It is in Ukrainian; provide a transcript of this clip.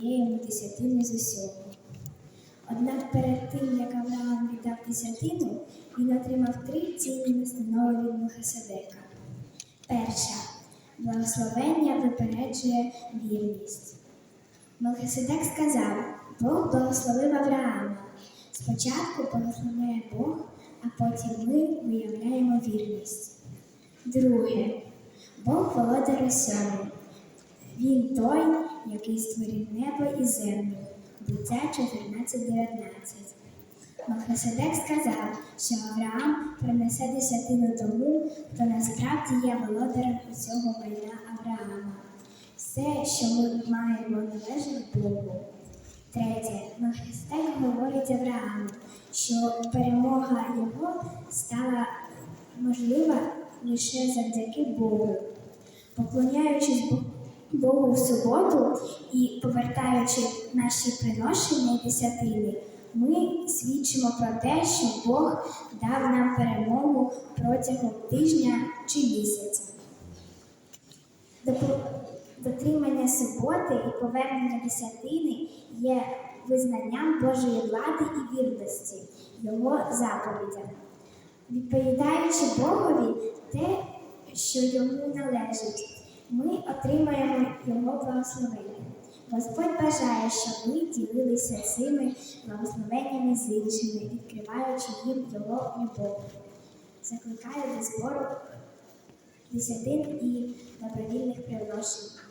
дає йому десятину з усього. Однак перед тим, як Авраам віддав десятину, він отримав три цінні настанови від Мелхиседека. Перша благословення випереджує вірність. Мелхиседек сказав: Бог благословив Авраама. Спочатку благословляє Бог, а потім ми виявляємо вірність. Друге, Бог володар усьому. Він той, який створив небо і землю. Буття 14.19. Мелхиседек сказав, що Авраам принесе десятину тому, хто насправді є володарем усього майна Авраама. Все, що ми маємо, належить Богу. Третє, Мелхиседек говорить Аврааму, що перемога його стала можлива лише завдяки Богу. Поклоняючись Богу. Богу в суботу і повертаючи наші приношення і десятини, ми свідчимо про те, що Бог дав нам перемогу протягом тижня чи місяця. Дотримання суботи і повернення десятини є визнанням Божої влади і вірності, Його заповідям. Відповідаючи Богові те, що йому належить, ми отримаємо Його благословення. Господь бажає, щоб ми ділилися цими благословеннями з іншими, відкриваючи їм Його любов. Закликаю до збору десятин і добровільних приношень.